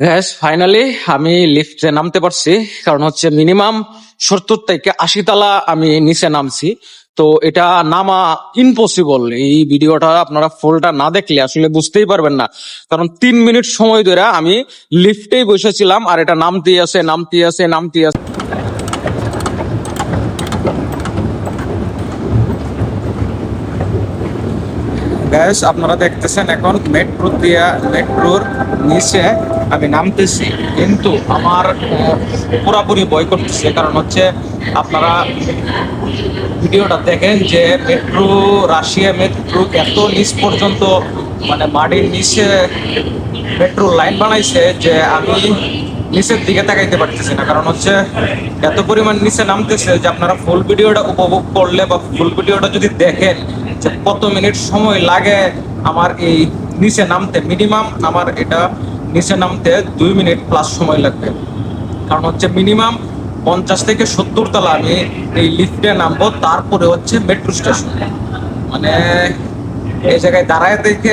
Gas finally আমি লিফটে নামতে পারছি। কারণ হচ্ছে মিনিমাম সত্তর থেকে আশি তালা আমি নিচে নামছি। তো এটা নামা ইম্পসিবল এই ভিডিওটা আপনারা ফুলটা না দেখলে আসলে বুঝতেই পারবেন না। কারণ তিন মিনিট সময় ধরে আমি লিফটেই বসেছিলাম, আর এটা নামতেই আছে নামতেই আছে নামতেই আছে। আপনারা দেখতেছেন এখন মেট্রো দিয়া মেট্রোর নিচে আমি নামতেছি, কিন্তু আমার পুরাপুরি ভয় করতেছে কারণ হচ্ছে আপনারা ভিডিওটা দেখেন যে মেট্রো রাশিয়া মেট্রো এত নিচ পর্যন্ত মানে মাটির নিচে মেট্রো লাইন বানাইছে যে আমি নিচের দিকে তাকাইতে পারতেছি না। কারণ হচ্ছে এত পরিমাণ নিচে নামতেছে যে আপনারা ফুল ভিডিওটা উপভোগ করলে বা ফুল ভিডিওটা যদি দেখেন যে কত মিনিট সময় লাগে আমার এই নিচে নামতে। মিনিমাম আমার এটা নিচে নামতে দুই মিনিট প্লাস সময় লাগবে। কারণ হচ্ছে মিনিমাম পঞ্চাশ থেকে সত্তর তলা আমি এই লিফটে নামবো, তারপরে হচ্ছে মেট্রো স্টেশন মানে এই জায়গায় দাঁড়ায় দেখে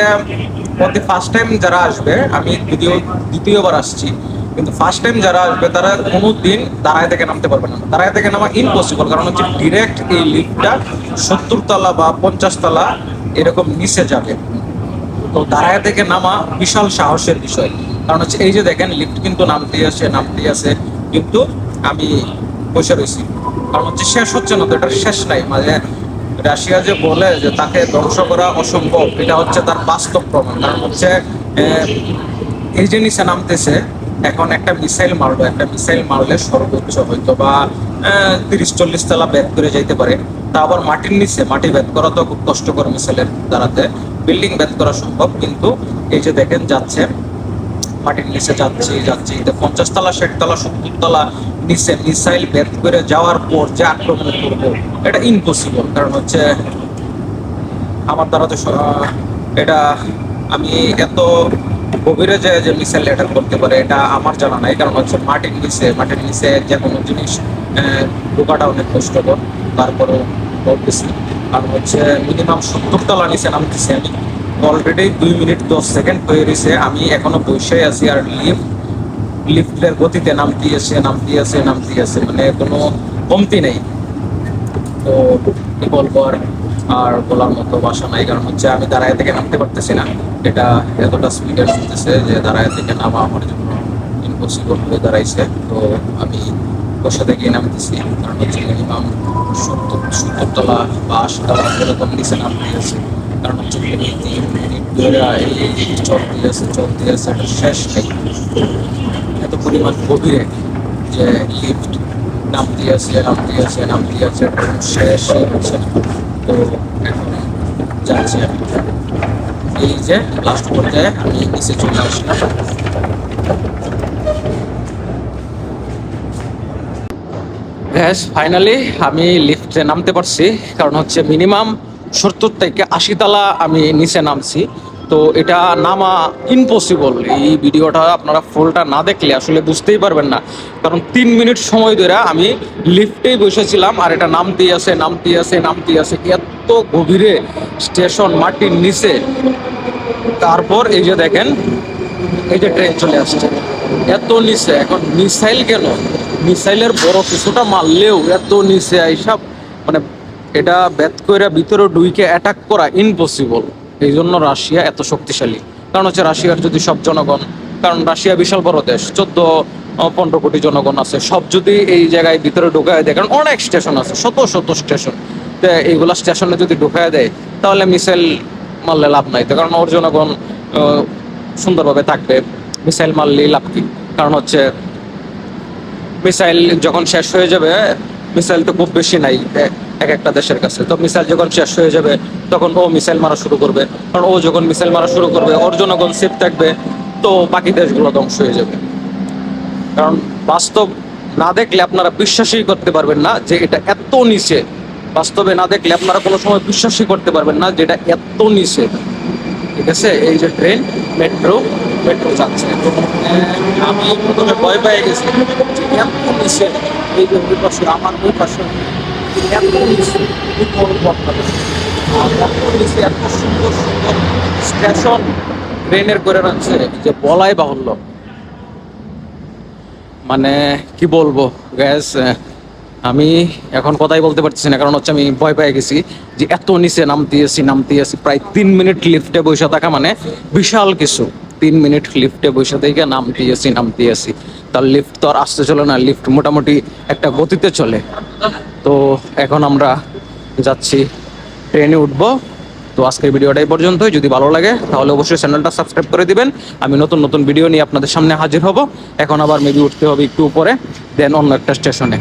প্রতি ফার্স্ট টাইম যারা আসবে, আমি দ্বিতীয়, দ্বিতীয়বার আসছি, কিন্তু ফার্স্ট টাইম যারা আসবে, তারা কোনো দিন দাঁড়ায় থেকে নামতে পারবে না। দাঁড়ায় থেকে নামা ইম্পসিবল কারণ হচ্ছে ডিরেক্ট এই লিফটটা সত্তর তলা বা পঞ্চাশ তলা এরকম নিচে যাবে। তো দাঁড়ায় থেকে নামা বিশাল সাহসের বিষয়। কারণ হচ্ছে এই যে দেখেন লিফট কিন্তু নামতেই আসে নামতেই আসে। কিন্তু আমি বসে রয়েছি। কারণ হচ্ছে শেষ হচ্ছে না তো এটার শেষ নাই। মানে রাশিয়া যে বলে যে তাকে ধ্বংস করা অসম্ভব, এটা হচ্ছে তার বাস্তব প্রমাণ। কারণ হচ্ছে এই নিচে নামতেছে, এখন একটা মিসাইল মারলো, একটা মিসাইল মারলে সর্বোচ্চ হয়তো বা তিরিশ, চল্লিশ তলা ব্যাগ করে যাইতে পারে। তা আবার মাটির নিচে, মাটি ব্যাগ করা তো খুব কষ্টকর মিসাইলের দ্বারাতে। বিল্ডিং ব্যাগ করা সম্ভব, কিন্তু এই যে দেখেন যাচ্ছে, মাটির নিচে যাচ্ছে, যাচ্ছি পঞ্চাশ তলা ষাট তলা সত্তর তলা নিচে মিসাইল ব্যাগ করে যাওয়ার পর যে আক্রমণ করব এটা ইম্পসিবল কারণ হচ্ছে আমার দ্বারা তো এটা আমি এত গভীরে যে যে মিসাইল অ্যাটাক করতে পারে, এটা আমার জানা নাই, কারণ হচ্ছে মাটির নিচে মাটির নিচে যে কোনো জিনিস ঢোকাটা অনেক কষ্টকর, তারপরেও বলতেছি কারণ হচ্ছে মিনিমাম সত্তর তলা নিচে নামতেছি আমি। অলরেডি দুই মিনিট দশ সেকেন্ড হয়ে গেছে, আমি এখনও বসে আছি আর লিফট লিফটের গতিতে নামতে আছে নামতে আছে নামতে আছে মানে কোনো কমতি নেই। তো কি বলব আর আর বলার মতো বাসা নাই, কারণ হচ্ছে আমি দাঁড়ায় থেকে নামতে পারতেছি না। এটা এতটা স্পিডে নামতেছে যে দাঁড়ায় থেকে নামা আমার জন্য ইম্পসিবল হয়ে দাঁড়াইছে। তো আমি বসে থেকেই নামতেছি। কারণ হচ্ছে মিনিমাম সত্তর সত্তর তলা বা আশি তলা এরকম নিচে নামতে আছে। কারণ হচ্ছে এই তিন মিনিট ধরে এই চলতে আছে চলতে আছে, এটা শেষ নেই। এত পরিমাণ গভীরে যে লিফট নামতে আছে নামতে আছে নামতে আছে কোনো শেষই হচ্ছে না। তো এখন যাচ্ছি আমি। এই যে লাস্ট পর্যায়ে আমি নিচে চলে আসলাম। গ্যাস ফাইনালি আমি লিফটে নামতে পারছি। কারণ হচ্ছে মিনিমাম সত্তর থেকে আশি তালা আমি নিচে নামছি। তো এটা নামা ইম্পসিবল এই ভিডিওটা আপনারা ফুলটা না দেখলে আসলে বুঝতেই পারবেন না। কারণ তিন মিনিট সময় ধরে আমি লিফটেই বসেছিলাম আর এটা নামতেই আছে নামতেই আছে নামতেই আছে। এত গভীরে স্টেশন মাটির নিচে। তারপর এই যে দেখেন, এই যে ট্রেন চলে আসছে। এত নিচে, এখন মিসাইল কেন? মিসাইলের বড় কিছুটা মারলেও এত নিচে এইসব মানে এটা ব্যাত করে ভিতরে ডুইকে অ্যাটাক করা ইম্পসিবল এই জন্য রাশিয়া এত শক্তিশালী। কারণ হচ্ছে রাশিয়ার যদি সব জনগণ, কারণ রাশিয়া বিশাল বড় দেশ, চোদ্দ পনেরো কোটি জনগণ আছে। সব যদি এই জায়গায় ভিতরে ঢুকায় দেয়, কারণ অনেক স্টেশন আছে, শত শত স্টেশন তো এইগুলা স্টেশনে যদি ঢুকায় দেয়, তাহলে মিসাইল মারলে লাভ নাই। তো কারণ ওর জনগণ সুন্দরভাবে থাকবে। মিসাইল মারলেই লাভ কি? কারণ হচ্ছে মিসাইল যখন শেষ হয়ে যাবে, মিসাইল তো খুব বেশি নাই এক একটা দেশের কাছে। তো মিসাইল যখন শেষ হয়ে যাবে, তখন ও মিসাইল মারা শুরু করবে। কারণ ও যখন মিসাইল মারা শুরু করবে, ওর জনগণ সেফ থাকবে, তো বাকি দেশগুলো ধ্বংস হয়ে যাবে। কারণ বাস্তব না দেখলে আপনারা বিশ্বাসই করতে পারবেন না যে এটা এত নিচে। বাস্তবে না দেখলে আপনারা কোনো সময় বিশ্বাসই করতে পারবেন না যে এটা এত নিচে। ঠিক আছে? এই যে ট্রেন, মেট্রো মেট্রো যাচ্ছে তো আমি প্রথমে ভয় পেয়ে গেছি। এই যে পাশে, আমার পাশে স্টেশন করে রাখছে? যে বলাই বাহুল্য। মানে কি বলব? গ্যাস আমি এখন কথাই বলতে পারতেছি না, কারণ হচ্ছে আমি ভয় পেয়ে গেছি যে এত নিচে নামতে আসি নামতে আসি প্রায় তিন মিনিট লিফটে বসে থাকা মানে বিশাল কিছু। তিন মিনিট লিফটে বসে থেকে নামতে আসি নামতে আসি তার লিফট তো আর আসতে চলে না, লিফট মোটামুটি একটা গতিতে চলে। তো এখন আমরা যাচ্ছি, ট্রেনে উঠবো। তো আজকের ভিডিওটাই পর্যন্তই। যদি ভালো লাগে, তাহলে অবশ্যই চ্যানেলটা সাবস্ক্রাইব করে দিবেন। আমি নতুন নতুন ভিডিও নিয়ে আপনাদের সামনে হাজির হব। এখন আবার মেবি উঠতে হবে একটু উপরে, দেন অন্য একটা স্টেশনে।